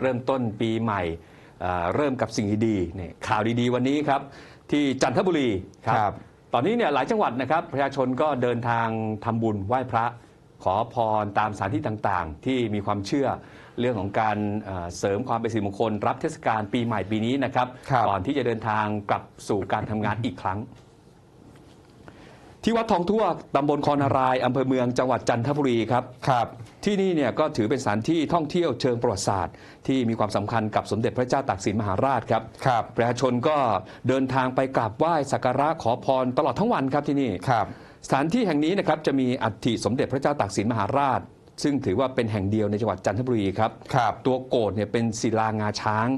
เริ่มต้นปีใหม่เอ่อเริ่มกับสิ่งดีๆเนี่ยข่าวดีๆ วันนี้ครับ ที่จันทบุรีครับครับตอนนี้เนี่ยหลายจังหวัดนะครับ ประชาชนก็เดินทางทำบุญไหว้พระ ขอพรตามสถานที่ต่างๆ ที่มีความเชื่อเรื่องของการเอ่อเสริมความเป็นสิริมงคล รับเทศกาลปีใหม่ปีนี้นะครับครับก่อนที่จะเดินทางกลับสู่การทำงานอีกครั้ง ที่วัดทองทั่วตำบลคอนารายอำเภอเมืองจังหวัดจันทบุรีครับครับ ที่นี่เนี่ยก็ถือเป็นสถานที่ท่องเที่ยวเชิงประวัติศาสตร์ ที่มีความสำคัญกับสมเด็จพระเจ้าตากสินมหาราชครับครับประชาชนก็เดินทางไปกราบไหว้สักการะขอพรตลอดทั้งวันครับที่นี่ครับ สถานที่แห่งนี้นะครับจะมีอัฐิสมเด็จพระเจ้าตากสินมหาราชซึ่งถือว่าเป็นแห่งเดียวในจังหวัดจันทบุรีครับครับตัวโกดเนี่ยเป็นศิลางาช้าง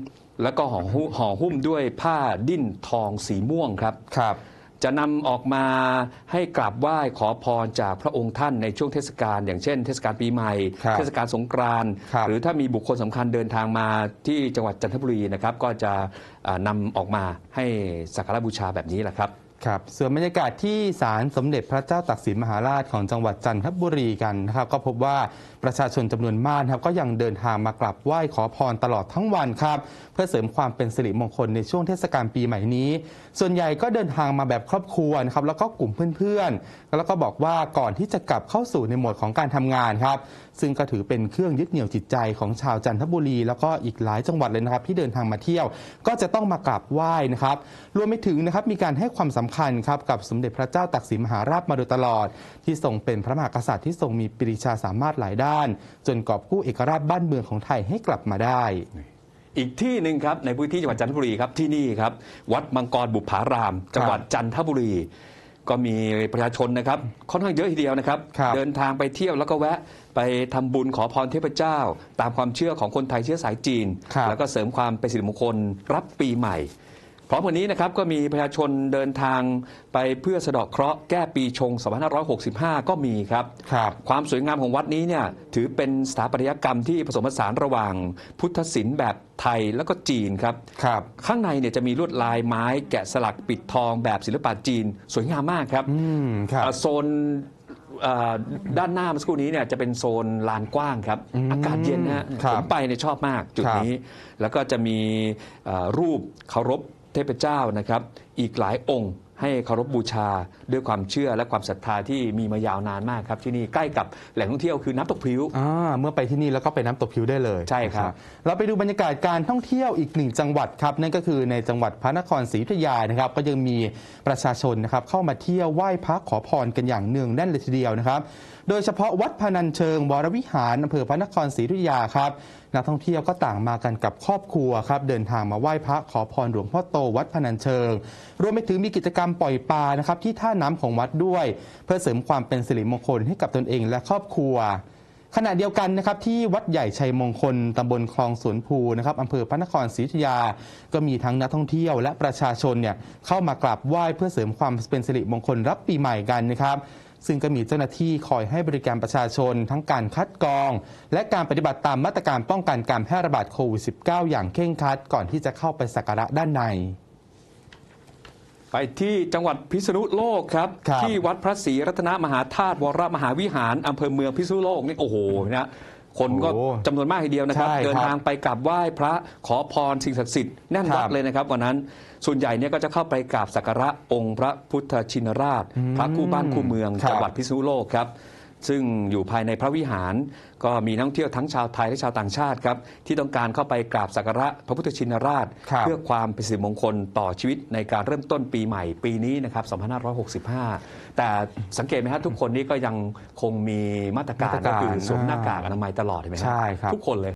แล้วก็ห่อหุ้มห่อหุ้มด้วยผ้าดิ้นทองสีม่วงครับครับ จะนำออกมาให้กราบไหว้ขอพรจากพระองค์ท่านในช่วงเทศกาลอย่างเช่น เทศกาลปีใหม่ครับเทศกาลสงกรานต์ครับหรือถ้ามีบุคคลสำคัญเดินทางมาที่จังหวัดจันทบุรีนะครับก็จะอ่านำออกมาให้สักการะบูชาแบบนี้แหละครับ ครับส่วนบรรยากาศที่ศาลสมเด็จพระเจ้าตากสินมหาราชของจังหวัดจันทบุรีกันนะครับก็พบว่าประชาชนจำนวนมากครับก็ยังเดินทางมากราบไหว้ขอพรตลอดทั้งวันครับเพื่อเสริมความเป็นสิริมงคลในช่วงเทศกาลปีใหม่นี้ ส่วนใหญ่ก็เดินทางมาแบบครอบครัวนะครับแล้วก็กลุ่มเพื่อนๆ แล้วก็บอกว่าก่อนที่จะกลับเข้าสู่ในโหมดของการทำงานครับซึ่งก็ถือเป็นเครื่องยึดเหนี่ยวจิตใจของชาวจันทบุรี แล้วก็อีกหลายจังหวัดเลยนะครับที่เดินทางมาเที่ยว ก็จะต้องมากราบไหว้นะครับรวมไปถึงนะครับมีการให้ความสำคัญครับกับสมเด็จพระเจ้าตากสินมหาราชมาโดยตลอด ที่ทรงเป็นพระมหากษัตริย์ที่ทรงมีปรีชาสามารถหลายด้าน จนกอบกู้เอกราชบ้านเมืองของไทยให้กลับมาได้อีกที่หนึ่งครับในพื้นที่จังหวัดจันทบุรีครับที่นี่ครับ วัดมังกรบุพาราม จังหวัดจันทบุรี ก็มีประชาชนนะครับค่อนข้างเยอะทีเดียวนะครับครับเดินทางไปเที่ยวแล้วก็แวะไปทำบุญขอพรเทพเจ้า ตามความเชื่อของคนไทยเชื้อสายจีนครับแล้วก็เสริมความเป็นสิริมงคลรับปีใหม่พ ร้อมกันนี้นะครับก็มีประชาชนเดินทางไปเพื่อสะเดาะเคราะห์แก้ปีชง 2565 ก็มีครับ ครับ ความสวยงามของวัดนี้เนี่ยถือเป็นสถาปัตยกรรมที่ผสมผสานระหว่าง พุทธศิลป์แบบไทยแล้วก็จีนครับ ครับ ข้างในเนี่ยจะมีลวดลายไม้แกะสลักปิดทองแบบศิลปะจีน สวยงามมากครับอืมครับเอ่อโซนเอ่อด้านหน้าเมื่อสักครู่นี้เนี่ยจะเป็นโซนลานกว้างครับอืมอากาศเย็นนะฮะครับผมไปเนี่ยชอบมากจุดครับ นี้ แล้วก็จะมีเอ่อรูปเคารพ เทพเจ้านะครับ อีกหลายองค์ให้เคารพบูชาด้วยความเชื่อและความศรัทธาที่มีมายาวนานมากครับที่นี่ใกล้กับแหล่งท่องเที่ยวคือน้ำตกพริ้ว อ่าเมื่อไปที่นี่แล้วก็ไปน้ำตกผิวได้เลยใช่ครับ นะเราไปดูบรรยากาศการท่องเที่ยวอีกหนึ่งจังหวัดครับ นั่นก็คือในจังหวัดพระนครศรีอยุธยานะครับ ก็ยังมีประชาชนนะครับเข้ามาเที่ยวไหว้พระขอพรกันอย่างเนืองแน่นเลยทีเดียวนะครับ โดยเฉพาะวัดพนัญเชิงวรวิหารอำเภอพระนครศรีอยุธยาครับ นักท่องเที่ยวก็ต่างมากันกับครอบครัวครับเดินทางมาไหว้พระขอพรหลวงพ่อโตวัดพนัญเชิง รวมไปถึงมีกิจกรรมปล่อยปลานะครับที่ท่าน้ำของวัดด้วย เพื่อเสริมความเป็นสิริมงคลให้กับตนเองและครอบครัวขณะเดียวกันนะครับที่วัดใหญ่ชัยมงคลตำบลคลองสวนภูนะครับอำเภอพระนครศรีอยุธยา ก็มีทั้งนักท่องเที่ยวและประชาชนเนี่ยเข้ามากราบไหว้เพื่อเสริมความเป็นสิริมงคลรับปีใหม่กันนะครับ ซึ่งก็มีเจ้าหน้าที่คอยให้บริการประชาชนทั้งการคัดกรอง และการปฏิบัติตามมาตรการป้องกันการแพร่ระบาดโควิด -19 อย่างเคร่งครัด ก่อนที่จะเข้าไปสักการะด้านใน ไปที่จังหวัดพิษณุโลกครับครับที่วัดพระศรีรัตนมหาธาตุวรมหาวิหารอำเภอเมืองพิษณุโลกนี่โอ้โหนะ คนก็โอ้จำนวนมากทีเดียวนะครับใช่ครับ เดินทางไปกราบไหว้พระขอพรสิ่งศักดิ์สิทธิ์แน่นวัดครับเลยนะครับวันนั้นส่วนใหญ่เนี่ยก็จะเข้าไปกราบสักการะองค์พระพุทธชินราชอืมพระคู่บ้านคู่เมืองครับจังหวัดพิษณุโลกครับ ซึ่งอยู่ภายในพระวิหาร ก็มีนักท่องเที่ยวทั้งชาวไทยและชาวต่างชาติครับที่ต้องการเข้าไปกราบสักการะพระพุทธชินราชครับเพื่อความเป็นสิริมงคลต่อชีวิตในการเริ่มต้นปีใหม่ปีนี้นะครับ2565 แต่สังเกตไหมครับทุกคนนี่ก็ยังคงมีมาตรการมาตรการก็คือสวมหน้ากากอ่าอนามัยตลอดเห็นไหมฮะใช่ครับทุกคนเลย